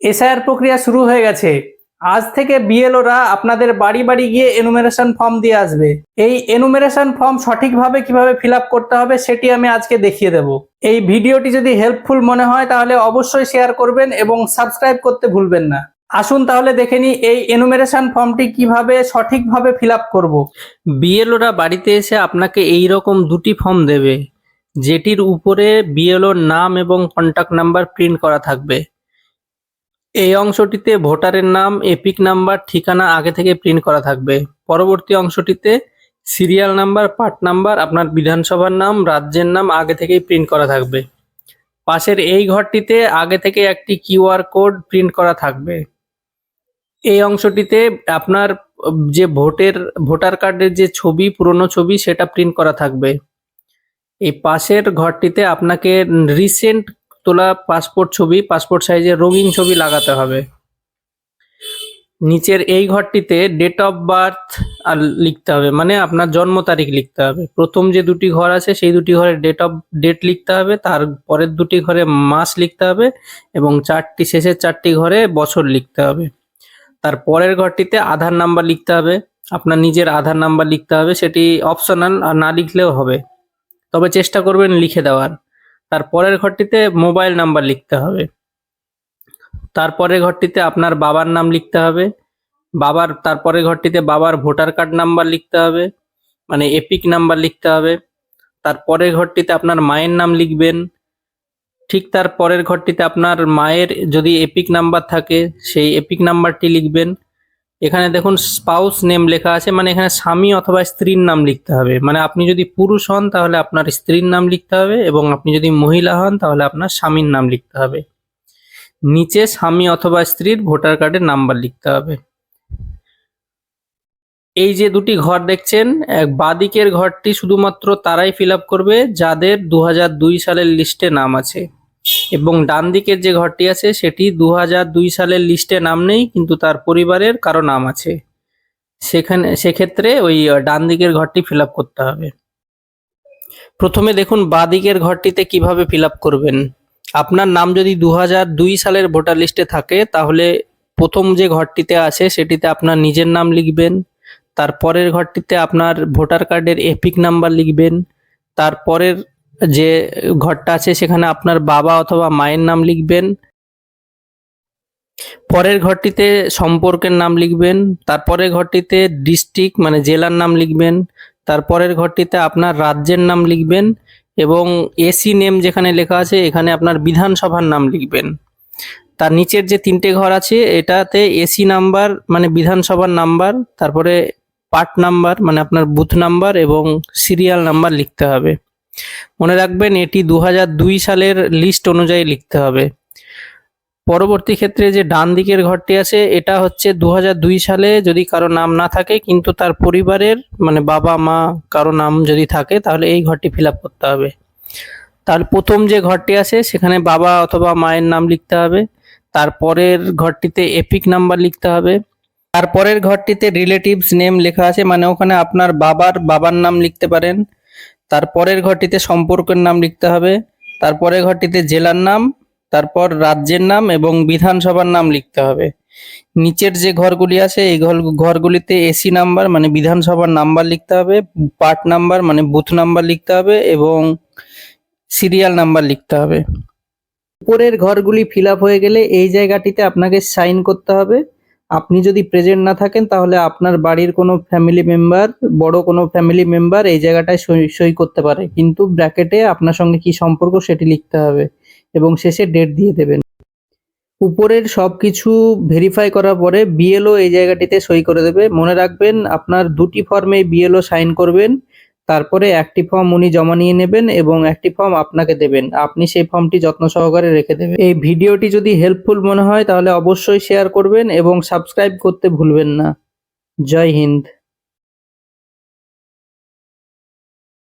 SIR প্রক্রিয়া শুরু হয়ে গেছে। আজ থেকে বিএলওরা আপনাদের বাড়ি বাড়ি গিয়ে এনুমেরেশন ফর্ম দিয়ে আসবে। এই এনুমেরেশন ফর্ম সঠিকভাবে কীভাবে ফিল করতে হবে সেটি আমি আজকে দেখিয়ে দেব। এই ভিডিওটি যদি হেল্পফুল মনে হয় তাহলে অবশ্যই শেয়ার করবেন এবং সাবস্ক্রাইব করতে ভুলবেন না। আসুন তাহলে দেখে নিই এই এনুমেরেশন ফর্মটি কীভাবে সঠিকভাবে ফিল আপ করব। বিএলওরা বাড়িতে এসে আপনাকে এই রকম দুটি ফর্ম দেবে, যেটির উপরে বিএলওর নাম এবং কন্টাক্ট নাম্বার প্রিন্ট করা থাকবে। এই অংশটিতে ভোটারের নাম, এপিক নাম্বার, ঠিকানা আগে থেকে প্রিন্ট করা থাকবে। পরবর্তী অংশটিতে সিরিয়াল নাম্বার, পার্ট নাম্বার, আপনার বিধানসভার নাম, রাজ্যের নাম আগে থেকেই প্রিন্ট করা থাকবে। পাশের এই ঘরটিতে আগে থেকে একটি কিউআর কোড প্রিন্ট করা থাকবে। এই অংশটিতে আপনার যে ভোটের, ভোটার কার্ডের যে ছবি, পুরনো ছবি, সেটা প্রিন্ট করা থাকবে। এই পাশের ঘরটিতে আপনাকে রিসেন্ট তোলা পাসপোর্ট ছবি পাসপোর্ট সাইজের রঙিন ছবি লাগাতে হবে। নিচের এই ঘরটিতে ডেট অফ বার্থ আর লিখতে হবে মানে আপনার জন্ম তারিখ লিখতে হবে। প্রথম যে দুটি ঘর আছে, সেই দুটি ঘরে ডেট অফ ডেট লিখতে হবে, তার পরের দুটি ঘরে মাস লিখতে হবে এবং চারটি, শেষের চারটি ঘরে বছর লিখতে হবে। তার পরের ঘরটিতে আধার নাম্বার লিখতে হবে, আপনার নিজের আধার নাম্বার লিখতে হবে, সেটি অপশনাল আর না লিখলেও হবে। তবে চেষ্টা করবেন লিখে দেওয়ার। তার পরের ঘরটিতে মোবাইল নাম্বার লিখতে হবে। তারপরের ঘরটিতে আপনার বাবার নাম লিখতে হবে। বাবার তারপরের ঘরটিতে বাবার ভোটার কার্ড নাম্বার লিখতে হবে। মানে এপিক নাম্বার লিখতে হবে। তারপরের ঘরটিতে আপনার মায়ের নাম লিখবেন। ঠিক তার পরের ঘরটিতে আপনার মায়ের যদি এপিক নাম্বার থাকে, সেই এপিক নাম্বারটি লিখবেন। এখানে দেখুন স্পাউস নেম লেখা আছে মানে এখানে স্বামী অথবা স্ত্রীর নাম লিখতে হবে। মানে আপনি যদি পুরুষ হন, তাহলে আপনার স্ত্রীর নাম লিখতে হবে এবং আপনি যদি মহিলা হন, তাহলে আপনার স্বামীর নাম লিখতে হবে। নিচে স্বামী অথবা স্ত্রীর ভোটার কার্ডের নাম্বার লিখতে হবে। এই যে দুটি ঘর দেখছেন বাদিকের ঘরটি শুধুমাত্র তারাই ফিল করবে, যাদের দু সালের লিস্টে নাম আছে। এবং ডান দিকের যে ঘরটি আছে, সেটি দু সালের লিস্টে নাম নেই, কিন্তু তার পরিবারের কারও নাম আছে। সেখানে সেক্ষেত্রে ওই ডান দিকের ঘরটি ফিল করতে হবে। প্রথমে দেখুন বাদিকের ঘরটিতে কীভাবে ফিল করবেন। আপনার নাম যদি দু সালের ভোটার লিস্টে থাকে, তাহলে প্রথম যে ঘরটিতে আছে, সেটিতে আপনার নিজের নাম লিখবেন। তারপরের ঘরটিতে আপনার ভোটার কার্ডের এপিক নাম্বার লিখবেন। তারপরের যে ঘরটা আছে সেখানে আপনার বাবা অথবা মায়ের নাম লিখবেন। পরের ঘরটিতে সম্পর্কের নাম লিখবেন। তারপরের ঘরটিতে ডিস্ট্রিক্ট মানে জেলার নাম লিখবেন। তারপরের ঘরটিতে আপনার রাজ্যের নাম লিখবেন এবং এসি নেম যেখানে লেখা আছে এখানে আপনার বিধানসভার নাম লিখবেন। তার নিচের যে তিনটে ঘর আছে এটাতে এসি নাম্বার মানে বিধানসভার নাম্বার তারপরে পার্ট নাম্বার মানে আপনার বুথ নাম্বার এবং সিরিয়াল নাম্বার লিখতে হবে। মনে রাখবেন এটি দু সালের লিস্ট অনুযায়ী লিখতে হবে। পরবর্তী ক্ষেত্রে যে ডান দিকের ঘরটি আছে, এটা হচ্ছে দু সালে যদি কারও নাম না থাকে, কিন্তু তার পরিবারের মানে বাবা, মা কারও নাম যদি থাকে, তাহলে এই ঘরটি ফিল করতে হবে। তার প্রথম যে ঘরটি আছে, সেখানে বাবা অথবা মায়ের নাম লিখতে হবে। তারপরের ঘরটিতে এপিক নাম্বার লিখতে হবে। তারপরের ঘরটিতে রিলেটিভস নেম লেখা আছে মানে ওখানে আপনার বাবার বাবার নাম লিখতে পারেন। তারপরের ঘরটিতে সম্পর্কের নাম লিখতে হবে। তারপরের ঘরটিতে জেলার নাম তারপর রাজ্যের নাম এবং বিধানসভার নাম লিখতে হবে। নিচের যে ঘরগুলি আছে, এই ঘর, ঘরগুলিতে এসি নাম্বার মানে বিধানসভার নাম্বার লিখতে হবে পার্ট নাম্বার মানে বুথ নাম্বার লিখতে হবে এবং সিরিয়াল নাম্বার লিখতে হবে। উপরের ঘরগুলি ফিল হয়ে গেলে এই জায়গাটিতে আপনাকে সাইন করতে হবে। আপনি যদি প্রেজেন্ট না থাকেন, তাহলে আপনার বাড়ির কোনো ফ্যামিলি মেম্বার বড় কোনো ফ্যামিলি মেম্বার এই জায়গাটায় সই করতে পারে। কিন্তু ব্র্যাকেটে আপনার সঙ্গে কি সম্পর্ক সেটি লিখতে হবে এবং শেষে ডেট দিয়ে দেবেন। উপরের সবকিছু ভেরিফাই করার পরে বিএলও এই জায়গাটিতে সই করে দেবে। মনে রাখবেন, আপনার দুটি ফর্মে বিএলও সাইন করবেন। তারপরে একটি ফর্ম উনি জমা নিয়ে নেবেন এবং একটি ফর্ম আপনাকে দেবেন। আপনি সেই ফর্মটি যত্ন সহকারে রেখে দেবেন। এই ভিডিওটি যদি হেল্পফুল মনে হয়, তাহলে অবশ্যই শেয়ার করবেন এবং সাবস্ক্রাইব করতে ভুলবেন না। জয় হিন্দ।